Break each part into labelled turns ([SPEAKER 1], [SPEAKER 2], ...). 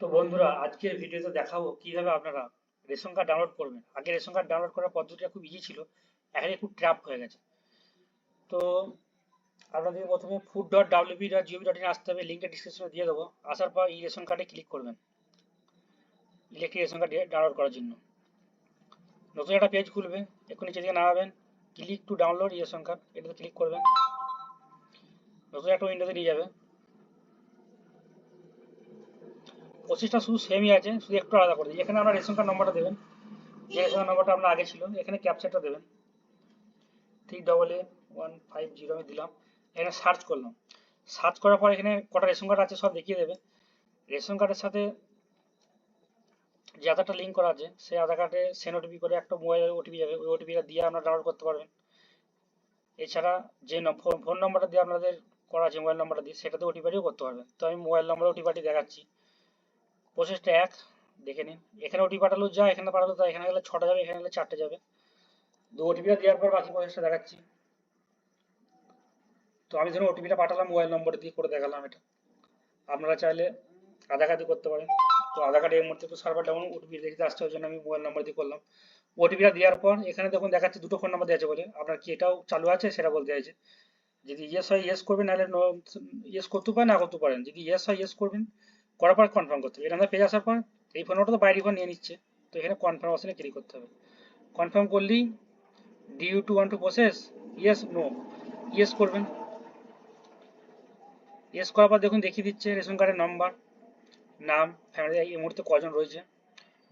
[SPEAKER 1] তো বন্ধুরা, আজকের ভিডিওতে দেখাবো কীভাবে আপনারা রেশন কার্ড ডাউনলোড করবেন। আগে রেশন কার্ড ডাউনলোড করার পদ্ধতিটা খুব ইজি ছিল, এখন একটু ট্র্যাপ হয়ে গেছে। তো আপনাদের প্রথমে food dot W B dot G O V dot in আসতে হবে লিঙ্কের ডিসক্রিপশনে দিয়ে দেবো। আসার পর এই রেশন কার্ডে ক্লিক করবেন ইলেকট্রিক রেশন কার্ড ডাউনলোড করার জন্য। নতুন একটা পেজ খুলবে এখন নিচে দিকে নামাবেন click to download ration card, এটাতে ক্লিক করবেন। নতুন একটা উইন্ডোতে নিয়ে যাবে। প্রসেসটা শুধু সেমই আছে, শুধু একটু আলাদা করে দিই। এখানে আপনার রেশন কার্ড নম্বরটা দেবেন। যে রেশন কার্ড নম্বরটা আপনার আগে ছিল, এখানে ক্যাপচারটা দেবেন। Three double A one five zero আমি দিলাম। এখানে সার্চ করলাম। সার্চ করার পর এখানে কটা রেশন কার্ড আছে সব দেখিয়ে দেবে। রেশন কার্ডের সাথে যে আধারটা লিঙ্ক করা আছে, সেই আধার কার্ডে সেন ওটিপি করে একটা মোবাইলের ওটিপি যাবে। ওই ওটিপিটা দিয়ে আপনারা ডাউনলোড করতে পারবেন। এছাড়া যে ফোন নম্বরটা দিয়ে আপনাদের করা আছে মোবাইল নম্বরটা দিয়ে, সেটাতে ওটিপিটিও করতে পারবেন। তো আমি মোবাইল নম্বর ওটিপিটি দেখাচ্ছি। প্রসেসটা এক, দেখে নিন। এখানে ওটি পাঠালো যা, এখানে পাঠালো তা, এখানে গেলে ছটা যাবে, এখানে গেলে চারটে যাবে। দু ওটিপিটা দেওয়ার পর বাকি প্রসেসটা দেখাচ্ছি। তো আমি ধরুন ওটিপিটা পাঠালাম মোবাইল নম্বর দিয়ে করে দেখালাম এটা। আপনারা চাইলে আধার কার্ড করতে পারেন। তো আধার কার্ডে এই মুহূর্তে তো সার্ভার ডাউন ওটিপি দেখতে আসছে ওই জন্য আমি মোবাইল নম্বর দিয়ে করলাম। ওটিপিটা দেওয়ার পর এখানে দেখুন দেখাচ্ছে দুটো ফোন নাম্বার দেওয়া বলে। আপনার কি এটাও চালু আছে? সেটা বলতে চাইছে। যদি ইয়েস হয় ইয়েস করবেন, নাহলে ইয়েস করতে পারেন, না করতে পারেন। যদি ইয়েস হয় ইয়েস করবেন করার পর কনফার্ম করতে হবে। আমরা পেজ আসার পর এই ফোন তো বাইরে ফোন নিয়ে নিচ্ছে। তো এখানে কনফার্ম অপশনে ক্লিক করতে হবে। কনফার্ম করলেই D U two one two process yes no yes করবেন। ইয়েস করার পর দেখুন দেখিয়ে দিচ্ছে রেশন কার্ডের নাম্বার নাম ফ্যামিলি এই মুহূর্তে কজন রয়েছে।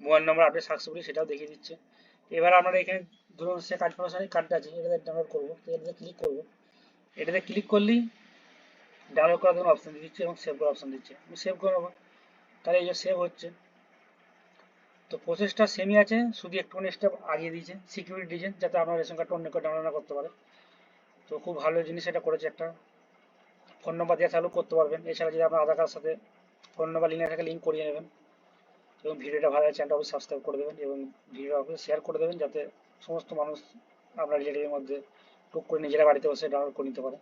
[SPEAKER 1] মোবাইল নাম্বার আপডেট সাকসেসফুলি সেটাও দেখিয়ে দিচ্ছে। এবার আপনারা এখানে ধরুন সে কার্ড প্রমোশনের কার্ডটা আছে, এটাতে ডাউনলোড করব। এটাতে ক্লিক করব। এটাতে ক্লিক করলেই ডাউনলোড করার জন্য অপশন দিচ্ছে এবং সেভ করার অপশন দিচ্ছে। আমি সেভ করে নেব। তাহলে এই যে সেভ হচ্ছে। তো প্রসেসটা সেমই আছে, শুধু একটুখানি স্টেপ আগিয়ে দিয়েছে সিকিউরিটি দিয়েছে যাতে আপনার রেশন কার্ডটা অন্য কেউ ডাউনলোড না করতে পারে। তো খুব ভালো জিনিস এটা করেছে একটা। ফোন নম্বর দিয়ে চালু করতে পারবেন। এছাড়া যদি আপনার আধার কার্ডের সাথে ফোন নম্বর লিঙ্ক থাকে লিঙ্ক করিয়ে নেবেন। এবং ভিডিওটা ভালো লাগে চ্যানেলটা অবশ্যই সাবস্ক্রাইব করে দেবেন এবং ভিডিওটা অবশ্যই শেয়ার করে দেবেন, যাতে সমস্ত মানুষ আপনার রিলেটিভের মধ্যে টুক করে নিজেরা বাড়িতে বসে ডাউনলোড করে নিতে পারে।